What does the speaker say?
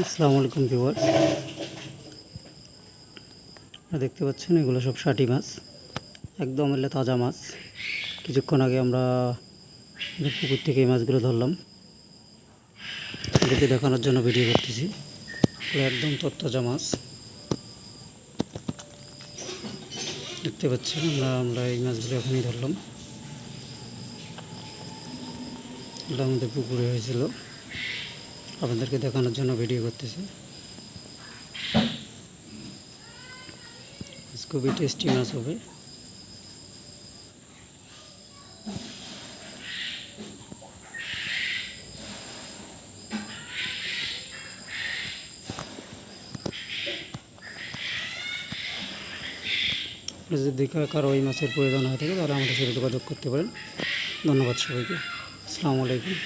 আসসালামু আলাইকুম ভিউয়ার দেখতে পাচ্ছেন, এগুলো সব ষাটি মাছ, একদম এলে তাজা মাছ। কিছুক্ষণ আগে আমরা পুকুর থেকে এই মাছগুলো ধরলাম। এদেরকে দেখানোর জন্য ভিডিও করতেছি। একদম তত্তাজা মাছ। দেখতে পাচ্ছেন, আমরা আমরা এই মাছগুলো এখনই ধরলাম। এগুলো আমাদের পুকুরে হয়েছিল। আপনাদেরকে দেখানোর জন্য ভিডিও করতেছি। খুবই টেস্টি মাছ হবে যদি কারও ওই মাছের প্রয়োজন হয়ে থাকে তাহলে আমাদের সাথে যোগাযোগ করতে পারেন। ধন্যবাদ সবাইকে। আসসালামু আলাইকুম।